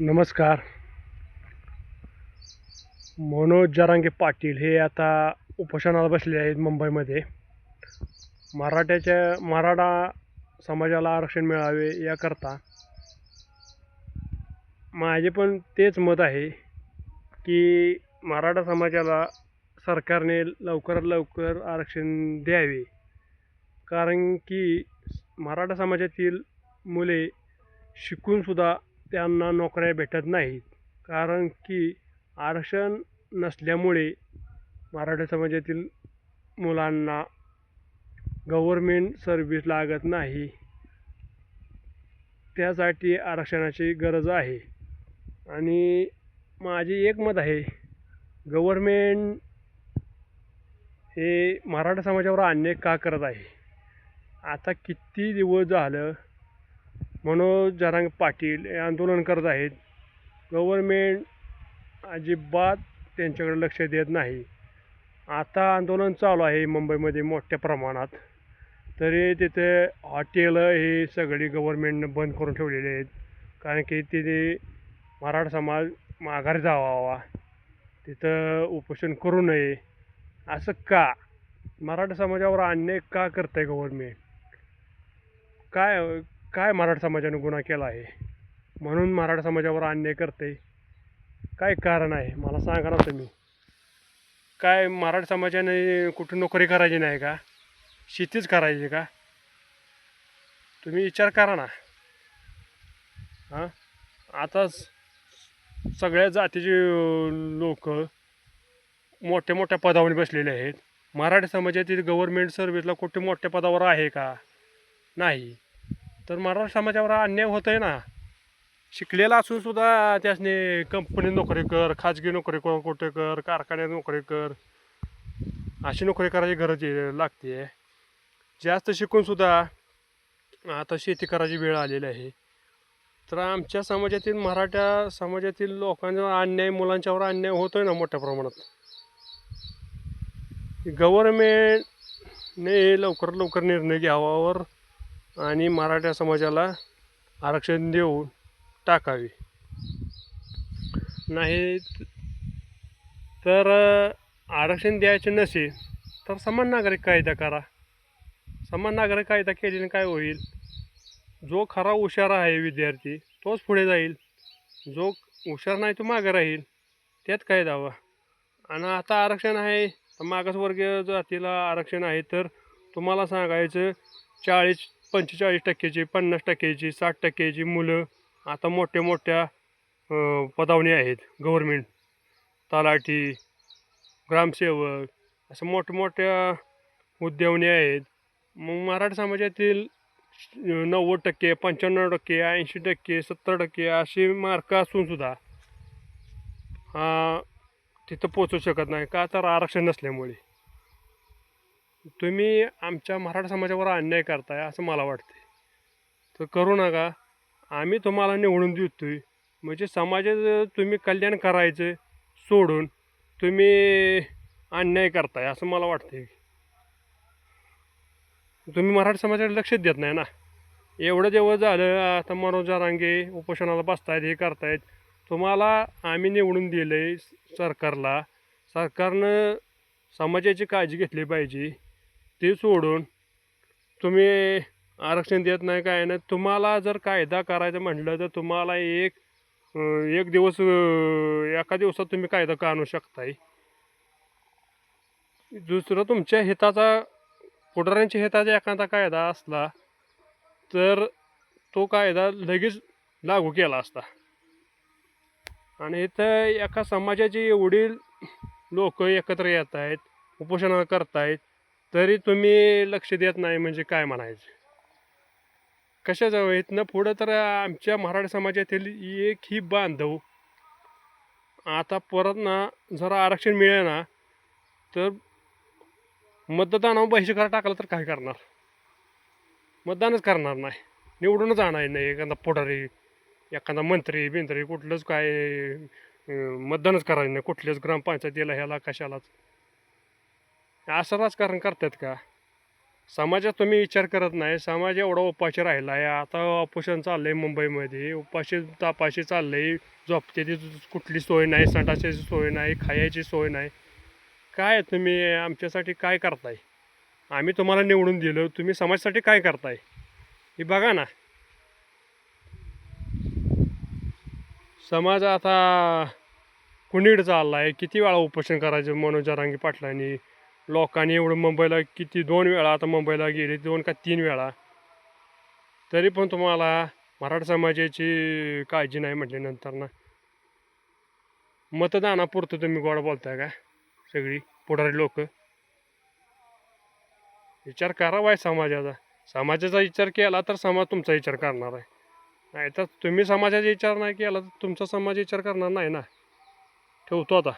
नमस्कार. मनोज जरांगे पाटील हे आता उपोषणाला बसले आहेत मुंबईमध्ये. मराठ्याच्या मराठा समाजाला आरक्षण मिळावे याकरता माझे पण तेच मत आहे की मराठा समाजाला सरकारने लवकरात लवकर आरक्षण द्यावे. कारण की मराठा समाजातील मुले शिकूनसुद्धा त्यांना नोकऱ्या भेटत नाहीत. कारण की आरक्षण नसल्यामुळे मराठा समाजातील मुलांना गव्हर्मेंट सर्व्हिस लागत नाही. त्यासाठी आरक्षणाची गरज आहे. आणि माझे एक मत आहे गव्हर्मेंट हे मराठा समाजावर अन्याय का करत आहे? आता किती दिवस झालं मनोज जरांग पाटील हे आंदोलन करत आहेत. गव्हर्मेंट अजिबात त्यांच्याकडे लक्ष देत नाही. आता आंदोलन चालू आहे मुंबईमध्ये मोठ्या प्रमाणात. तरी तिथे हॉटेलं हे सगळी गव्हर्मेंटनं बंद करून ठेवलेले आहेत. कारण की तिथे मराठा समाज माघारी जावा तिथं उपोषण करू नये. असं का? मराठा समाजावर अन्याय का करत आहे गव्हर्मेंट काय काय मराठा समाजाने गुन्हा केला आहे? म्हणून मराठा समाजावर अन्याय करते. काय कारण आहे? मला सांगा ना तुम्ही. काय मराठा समाजाने कुठं नोकरी करायची नाही का? शेतीच करायची का? तुम्ही विचार करा ना. हां? आता सगळ्या जातीचे लोक मोठ्या मोठ्या पदावर बसलेले आहेत. मराठी समाजातील गव्हर्मेंट सर्व्हिसला कुठे मोठ्या पदावर आहे का? नाही. तर मराठा समाजावर अन्याय होत आहे ना. शिकलेला असून सुद्धा त्यासने कंपनीत नोकरी कर खाजगी नोकरी कर कुठे कर कारखान्यात नोकरी कर अशी नोकरी करायची गरज आहे- लागते. जास्त शिकूनसुद्धा आता शेती करायची वेळ आलेली आहे. तर आमच्या समाजातील मराठा समाजातील लोकांचा अन्याय मुलांच्यावर अन्याय होतो आहे ना मोठ्या प्रमाणात. गव्हर्मेंटने लवकर लवकर निर्णय घ्यावावर आणि मराठा समाजाला आरक्षण देऊन टाकावे. नाही तर आरक्षण द्यायचे नसेल तर समान नागरिक कायदा करा. समान नागरिक कायदा केल्याने काय होईल? जो खरा हुशार आहे विद्यार्थी तोच पुढे जाईल. जो हुशार नाही तो मागे राहील. त्यात काय दावा? आणि आता आरक्षण आहे मागासवर्गीय जातीला आरक्षण आहे तर तुम्हाला सांगायचं चाळीस पंचेचाळीस टक्क्याची पन्नास टक्क्याची साठ टक्क्याची मुलं आता मोठ्या मोठ्या पदावणी आहेत. गव्हर्मेंट तलाठी ग्रामसेवक असं मोठमोठ्या उद्यावणी आहेत. मग मराठा समाजातील नव्वद टक्के पंच्याण्णव टक्के ऐंशी टक्के सत्तर टक्के असे मार्क असून सुद्धा हा तिथं पोचू शकत नाही. का तर आरक्षण नसल्यामुळे. तुम्ही आमच्या मराठा समाजावर अन्याय करताय असं मला वाटते तर करू नका. आम्ही तुम्हाला निवडून देतोय. म्हणजे समाजाचं तुम्ही कल्याण करायचं सोडून तुम्ही अन्याय करताय असं मला वाटते तुम्ही मराठा समाजाकडे लक्ष देत नाही ना. एवढं जेव्हा झालं आता मनोजा रांगे उपोषणाला बसतायत हे करतायत. तुम्हाला आम्ही निवडून दिलं आहे सरकारला. सरकारनं समाजाची काळजी घेतली पाहिजे. ते सोडून तुम्ही आरक्षण देत नाही काय नाही तुम्हाला जर कायदा करायचा म्हटलं तर तुम्हाला एक एक दिवस एका दिवसात तुम्ही कायदा का आणू शकताय? दुसरं तुमच्या हिताचा पुढाऱ्यांच्या हिताचा एखादा कायदा असला तर तो कायदा लगेच लागू केला असता. आणि इथं एका समाजाची एवढी लोक एकत्र येत आहेत उपोषण आहेत तरी तुम्ही लक्ष देत नाही म्हणजे काय म्हणायचं? कशाचं हो? इथनं पुढं तर आमच्या मराठी समाजातील एक ही बांधव. आता परत ना जरा आरक्षण मिळेल ना तर मतदानावर बहिष्कार टाकला तर काय करणार? मतदानच करणार नाही. निवडूनच आणायचं नाही एखादा पुढारी एखादा मंत्री बिंत्री कुठलंच काय मतदानच करायचं नाही. कुठल्याच ग्रामपंचायतीला ह्याला कशालाच. असं राजकारण करतात का? समाजात तुम्ही विचार करत नाही. समाज एवढा उपाशी राहिला आहे. आता ऑपरेशन आहे मुंबईमध्ये. उपाशी तापाशी चाललं आहे झोपत्याची कुठली सोय नाही संडासाची सोय नाही खायची सोय नाही. काय तुम्ही आमच्यासाठी काय करताय? आम्ही तुम्हाला निवडून दिलो. तुम्ही समाजासाठी काय करताय? हे बघा ना. समाज आता कुणीड चालला आहे किती वेळा उपोषण करायचं? मनोज जरांगी पाटलांनी. लोकांनी एवढं मुंबईला किती दोन वेळा आता मुंबईला गेले दोन का तीन वेळा. तरी पण तुम्हाला मराठा समाजाची काळजी नाही म्हटल्यानंतर ना. मतदानापुरतं तुम्ही गोड बोलताय का? सगळी पुढारी लोक. विचार करावा आहे समाजाचा. समाजाचा विचार केला तर समाज तुमचा विचार करणार आहे. नाही तर तुम्ही समाजाचा विचार नाही केला तर तुमचा समाज विचार करणार नाही ना. ठेवतो आता.